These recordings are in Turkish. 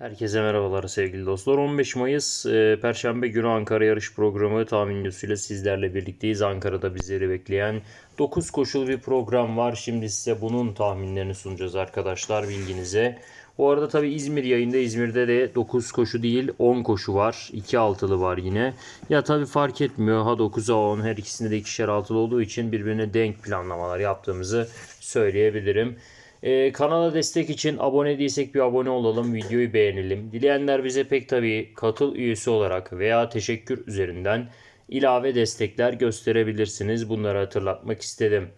Herkese merhabalar sevgili dostlar. 15 Mayıs e, Perşembe günü Ankara yarış programı tahmin videosuyla sizlerle birlikteyiz. Ankara'da bizleri bekleyen 9 koşul bir program var. Şimdi size bunun tahminlerini sunacağız arkadaşlar bilginize. Bu arada tabi İzmir yayında İzmir'de de 9 koşu değil 10 koşu var. 2 altılı var yine. Ya tabi fark etmiyor. Ha 9'a 10 her ikisinde de ikişer altılı olduğu için birbirine denk planlamalar yaptığımızı söyleyebilirim. Ee, kanala destek için abone değilsek bir abone olalım, videoyu beğenelim. Dileyenler bize pek tabii katıl üyesi olarak veya teşekkür üzerinden ilave destekler gösterebilirsiniz. Bunları hatırlatmak istedim.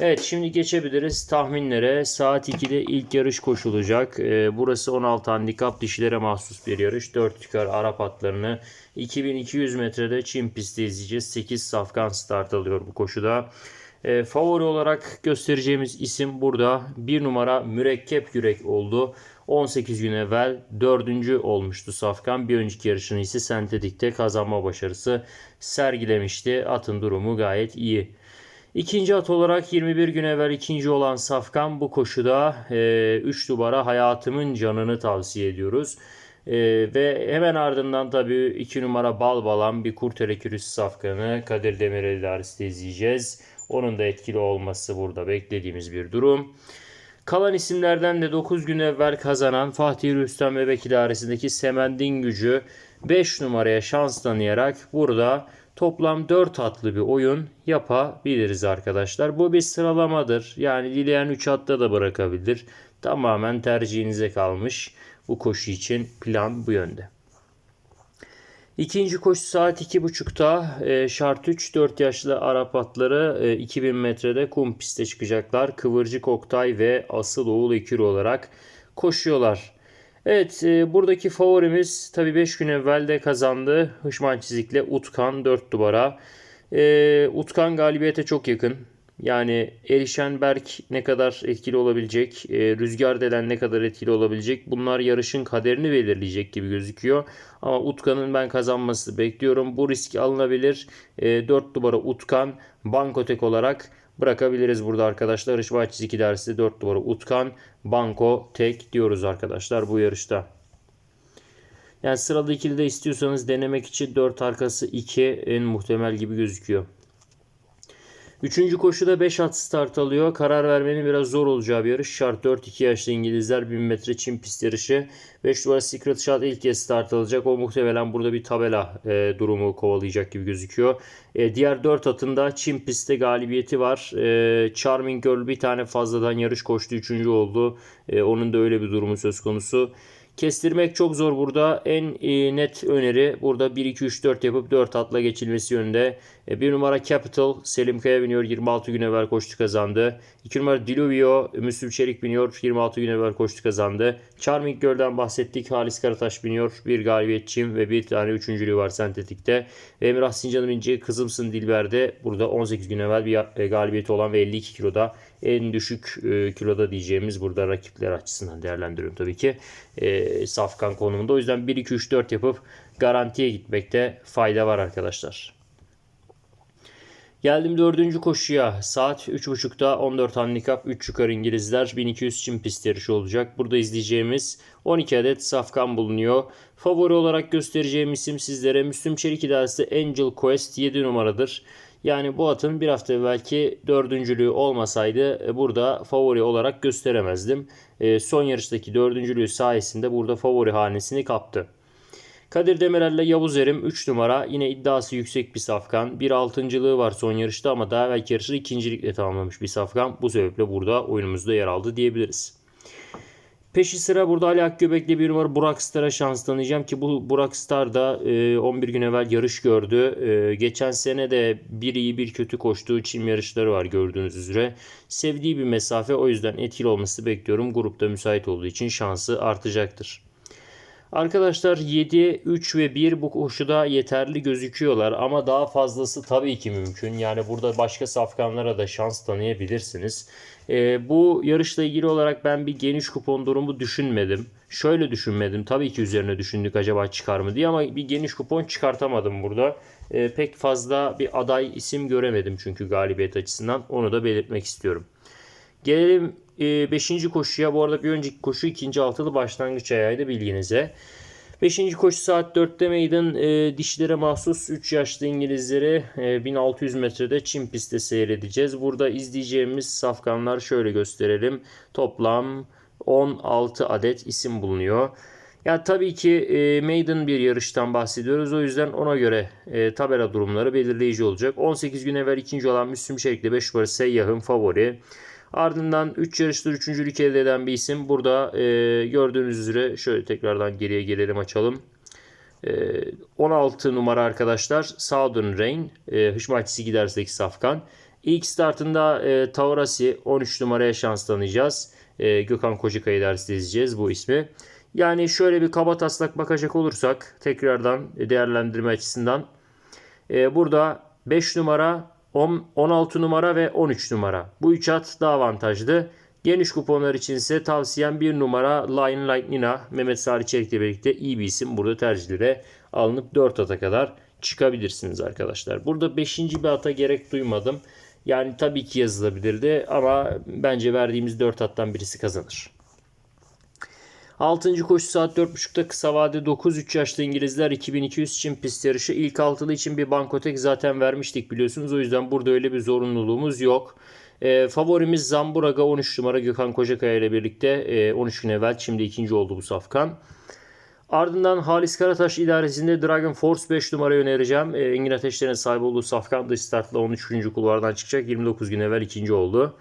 Evet şimdi geçebiliriz tahminlere. Saat 2'de ilk yarış koşulacak. Ee, burası 16 handikap dişilere mahsus bir yarış. 4 tükar Arap atlarını 2200 metrede Çin pisti izleyeceğiz. 8 safkan start alıyor bu koşuda. E, favori olarak göstereceğimiz isim burada bir numara mürekkep yürek oldu. 18 gün evvel dördüncü olmuştu Safkan. Bir önceki yarışını ise sentetikte kazanma başarısı sergilemişti. Atın durumu gayet iyi. İkinci at olarak 21 gün evvel ikinci olan Safkan bu koşuda 3 e, numara hayatımın canını tavsiye ediyoruz. E, ve hemen ardından tabii 2 numara bal balan bir kurtelekürüsü Safkan'ı Kadir Demirel idaresinde izleyeceğiz. Onun da etkili olması burada beklediğimiz bir durum. Kalan isimlerden de 9 gün evvel kazanan Fatih Rüstem Bebek İdaresi'ndeki Semendin gücü 5 numaraya şans tanıyarak burada toplam 4 atlı bir oyun yapabiliriz arkadaşlar. Bu bir sıralamadır. Yani dileyen 3 atta da bırakabilir. Tamamen tercihinize kalmış. Bu koşu için plan bu yönde. İkinci koşu saat 2.30'da e, şart 3 4 yaşlı Arap atları e, 2000 metrede kum piste çıkacaklar. Kıvırcık Oktay ve Asıl Oğul Ekür olarak koşuyorlar. Evet e, buradaki favorimiz tabi 5 gün evvel de kazandı. Hışman çizikle Utkan 4 duvara. E, Utkan galibiyete çok yakın. Yani Erişenberg ne kadar etkili olabilecek, e, Rüzgar Delen ne kadar etkili olabilecek bunlar yarışın kaderini belirleyecek gibi gözüküyor. Ama Utkan'ın ben kazanması bekliyorum. Bu risk alınabilir. E, 4 numara Utkan Bankotek olarak bırakabiliriz burada arkadaşlar. Yarış Bahçesi 2 dersi 4 numara Utkan Banko Tek diyoruz arkadaşlar bu yarışta. Yani sırada ikili de istiyorsanız denemek için 4 arkası 2 en muhtemel gibi gözüküyor. Üçüncü koşuda 5 at start alıyor. Karar vermenin biraz zor olacağı bir yarış. Şart 4-2 yaşlı İngilizler 1000 metre Çin pist yarışı. 5 numara Secret Shot ilk kez start alacak. O muhtemelen burada bir tabela e, durumu kovalayacak gibi gözüküyor. E, diğer 4 atında Çin pistte galibiyeti var. E, Charming Girl bir tane fazladan yarış koştu. Üçüncü oldu. E, onun da öyle bir durumu söz konusu. Kestirmek çok zor burada. En e, net öneri burada 1-2-3-4 yapıp 4 atla geçilmesi yönünde. E, bir numara Capital Selim Kaya biniyor. 26 gün evvel koştu kazandı. 2 numara Diluvio Müslüm Çelik biniyor. 26 gün evvel koştu kazandı. Charming Girl'den bahsettik. Halis Karataş biniyor. Bir galibiyetçiyim ve bir tane üçüncülüğü var sentetikte. Ve Emrah Sincan'ın ince Kızımsın Dilber'de burada 18 gün evvel bir e, galibiyeti olan ve 52 kiloda en düşük e, kiloda diyeceğimiz burada rakipler açısından değerlendiriyorum tabii ki. E, safkan konumunda. O yüzden 1-2-3-4 yapıp garantiye gitmekte fayda var arkadaşlar. Geldim dördüncü koşuya. Saat 3.30'da 14 handikap 3 yukarı İngilizler 1200 çim pist yarışı olacak. Burada izleyeceğimiz 12 adet safkan bulunuyor. Favori olarak göstereceğim isim sizlere Müslüm Çelik idaresi Angel Quest 7 numaradır. Yani bu atın bir hafta belki dördüncülüğü olmasaydı e, burada favori olarak gösteremezdim. E, son yarıştaki dördüncülüğü sayesinde burada favori hanesini kaptı. Kadir Demirel ile Yavuz Erim 3 numara. Yine iddiası yüksek bir safkan. Bir altıncılığı var son yarışta ama daha belki yarışı ikincilikle tamamlamış bir safkan. Bu sebeple burada oyunumuzda yer aldı diyebiliriz. Peşi sıra burada Ali Akgöbek'le bir numara Burak Star'a şans tanıyacağım ki bu Burak Star da 11 gün evvel yarış gördü. E, geçen sene de bir iyi bir kötü koştuğu çim yarışları var gördüğünüz üzere. Sevdiği bir mesafe o yüzden etkili olması bekliyorum. Grupta müsait olduğu için şansı artacaktır. Arkadaşlar 7, 3 ve 1 bu koşuda yeterli gözüküyorlar ama daha fazlası tabii ki mümkün. Yani burada başka safkanlara da şans tanıyabilirsiniz. E, bu yarışla ilgili olarak ben bir geniş kupon durumu düşünmedim. Şöyle düşünmedim. Tabii ki üzerine düşündük acaba çıkar mı diye ama bir geniş kupon çıkartamadım burada. E, pek fazla bir aday isim göremedim çünkü galibiyet açısından. Onu da belirtmek istiyorum. Gelelim 5. koşuya. Bu arada bir önceki koşu ikinci altılı başlangıç ayağıydı bilginize. 5. koşu saat 4'te meydan e, dişlere mahsus 3 yaşlı İngilizleri e, 1600 metrede Çin pistte seyredeceğiz. Burada izleyeceğimiz safkanlar şöyle gösterelim. Toplam 16 adet isim bulunuyor. Ya tabii ki e, maiden bir yarıştan bahsediyoruz. O yüzden ona göre e, tabela durumları belirleyici olacak. 18 gün evvel ikinci olan Müslüm Şerik'le 5 numara Seyyah'ın favori. Ardından 3 yarıştır üçüncülük elde eden bir isim. Burada e, gördüğünüz üzere şöyle tekrardan geriye gelelim açalım. E, 16 numara arkadaşlar Southern Rain. E, Hışmaçisi giderseki Safkan. İlk startında e, Taurasi 13 numaraya şans tanıyacağız. E, Gökhan Kocakay'ı dersi izleyeceğiz bu ismi. Yani şöyle bir kaba taslak bakacak olursak tekrardan değerlendirme açısından. E, burada 5 numara 16 numara ve 13 numara. Bu üç at daha avantajlı. Geniş kuponlar için ise tavsiyem 1 numara Lion Like Nina Mehmet Salih Çelik'le birlikte iyi bir isim. Burada tercihlere alınıp 4 ata kadar çıkabilirsiniz arkadaşlar. Burada 5. bir ata gerek duymadım. Yani tabii ki yazılabilirdi ama bence verdiğimiz 4 attan birisi kazanır. 6. koşu saat 4.30'da kısa vade 9-3 yaşlı İngilizler 2200 Çin pist yarışı. İlk altılı için bir bankotek zaten vermiştik biliyorsunuz. O yüzden burada öyle bir zorunluluğumuz yok. E, favorimiz Zamburaga 13 numara Gökhan Kocakaya ile birlikte e, 13 gün evvel şimdi ikinci oldu bu safkan. Ardından Halis Karataş idaresinde Dragon Force 5 numarayı önereceğim. E, Engin Ateşler'in sahip olduğu safkan dış startla 13. kulvardan çıkacak. 29 gün evvel ikinci oldu.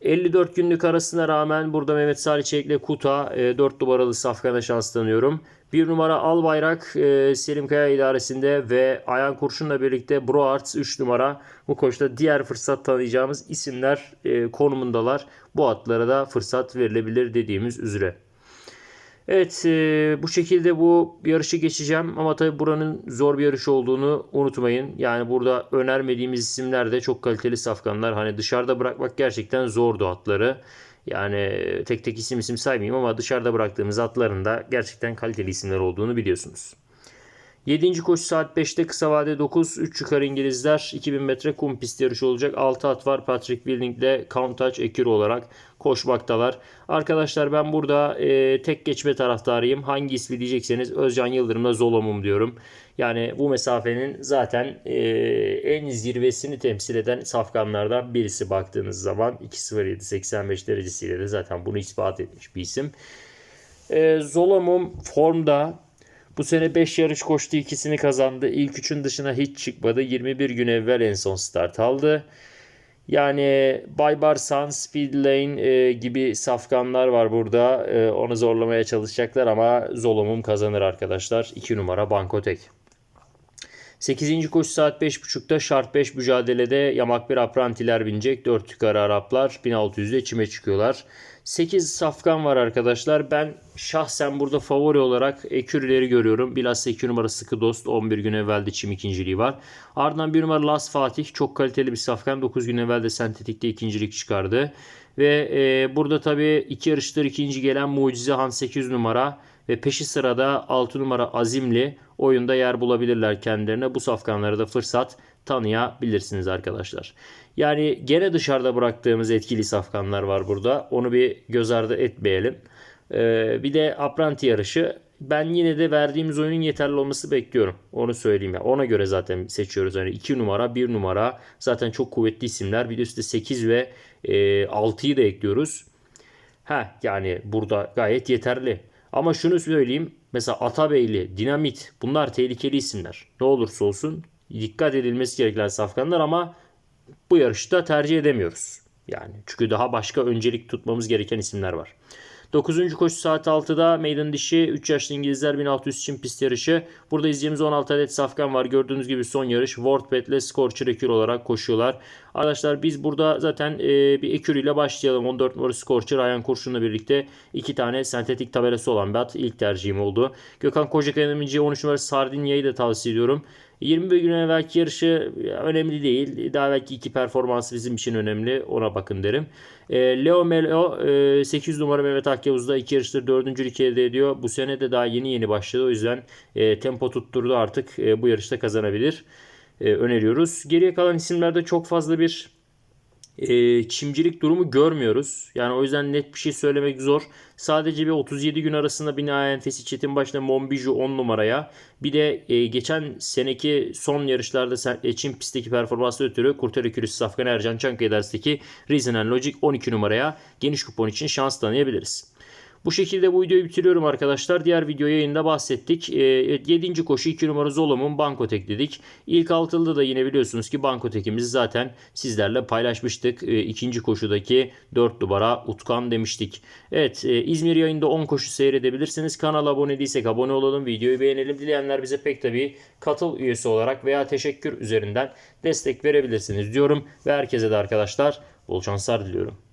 54 günlük arasına rağmen burada Mehmet Salih Çelik'le Kuta e, 4 numaralı Safkan'a şans tanıyorum. 1 numara Albayrak e, Selim Kaya idaresinde ve Ayhan Kurşun'la birlikte Bro Arts 3 numara bu koşta diğer fırsat tanıyacağımız isimler e, konumundalar. Bu atlara da fırsat verilebilir dediğimiz üzere. Evet e, bu şekilde bu yarışı geçeceğim ama tabi buranın zor bir yarış olduğunu unutmayın. Yani burada önermediğimiz isimler de çok kaliteli safkanlar. Hani dışarıda bırakmak gerçekten zordu atları. Yani tek tek isim isim saymayayım ama dışarıda bıraktığımız atların da gerçekten kaliteli isimler olduğunu biliyorsunuz. 7. koşu saat 5'te kısa vade 9. 3 yukarı İngilizler 2000 metre kum pist yarışı olacak. 6 at var Patrick Willing ile Countach Ekiro olarak koşmaktalar. Arkadaşlar ben burada e, tek geçme taraftarıyım. Hangi ismi diyecekseniz Özcan Yıldırım'la Zolomum diyorum. Yani bu mesafenin zaten e, en zirvesini temsil eden safkanlardan birisi baktığınız zaman 2.07.85 derecesiyle de zaten bunu ispat etmiş bir isim. E, Zolomum formda bu sene 5 yarış koştu ikisini kazandı. İlk üçün dışına hiç çıkmadı. 21 gün evvel en son start aldı. Yani Baybarsan, Speedlane e, gibi safkanlar var burada. E, onu zorlamaya çalışacaklar ama Zolomum kazanır arkadaşlar. 2 numara Bankotek. 8. koşu saat 5.30'da şart 5 mücadelede yamak bir aprantiler binecek. 4 yukarı Araplar 1600'de çime çıkıyorlar. 8 safkan var arkadaşlar. Ben şahsen burada favori olarak ekürleri görüyorum. Bilhassa 2 numara sıkı dost 11 gün evvelde çim ikinciliği var. Ardından 1 numara Las Fatih çok kaliteli bir safkan. 9 gün evvelde sentetikte ikincilik çıkardı. Ve e, burada tabii iki yarıştır ikinci gelen Mucize Han 8 numara ve peşi sırada 6 numara Azimli oyunda yer bulabilirler kendilerine. Bu safkanlara da fırsat tanıyabilirsiniz arkadaşlar. Yani gene dışarıda bıraktığımız etkili safkanlar var burada. Onu bir göz ardı etmeyelim. Ee, bir de apranti yarışı. Ben yine de verdiğimiz oyunun yeterli olması bekliyorum. Onu söyleyeyim ya. Ona göre zaten seçiyoruz. Hani 2 numara, 1 numara zaten çok kuvvetli isimler. Bir de üstte 8 ve e, 6'yı da ekliyoruz. Ha yani burada gayet yeterli. Ama şunu söyleyeyim. Mesela Atabeyli, Dinamit bunlar tehlikeli isimler. Ne olursa olsun dikkat edilmesi gereken safkanlar ama bu yarışta tercih edemiyoruz. Yani çünkü daha başka öncelik tutmamız gereken isimler var. 9. koşu saat 6'da meydan dişi 3 yaşlı İngilizler 1600 için pist yarışı. Burada izleyeceğimiz 16 adet safkan var. Gördüğünüz gibi son yarış Wordpad ile Scorcher Ekür olarak koşuyorlar. Arkadaşlar biz burada zaten e, bir Ekür ile başlayalım. 14 numara Scorcher Ayhan Kurşun'la birlikte iki tane sentetik tabelası olan bir at ilk tercihim oldu. Gökhan Kocakaya'nın 13 numara Sardinya'yı da tavsiye ediyorum. 21 gün evvelki yarışı önemli değil. Daha belki iki performansı bizim için önemli. Ona bakın derim. E, Leo Melo e, 8 numara Mehmet Akyavuz'da iki yarıştır dördüncülük elde ediyor. Bu sene de daha yeni yeni başladı. O yüzden e, tempo tutturdu artık e, bu yarışta kazanabilir. Öneriyoruz. Geriye kalan isimlerde çok fazla bir e, çimcilik durumu görmüyoruz. Yani o yüzden net bir şey söylemek zor. Sadece bir 37 gün arasında bina enfesi Çetin başına Monbiju 10 numaraya bir de e, geçen seneki son yarışlarda sen- e, Çin pistteki performansla ötürü Kurtarı Kürüs Safkan Ercan Çankaya dersteki Reason Logic 12 numaraya geniş kupon için şans tanıyabiliriz. Bu şekilde bu videoyu bitiriyorum arkadaşlar. Diğer video yayında bahsettik. E, 7. koşu 2 numara Zolom'un Bankotek dedik. İlk altılıda da yine biliyorsunuz ki Bankotek'imizi zaten sizlerle paylaşmıştık. E, koşudaki 4 numara Utkan demiştik. Evet e, İzmir yayında 10 koşu seyredebilirsiniz. Kanala abone değilsek abone olalım. Videoyu beğenelim. Dileyenler bize pek tabii katıl üyesi olarak veya teşekkür üzerinden destek verebilirsiniz diyorum. Ve herkese de arkadaşlar bol şanslar diliyorum.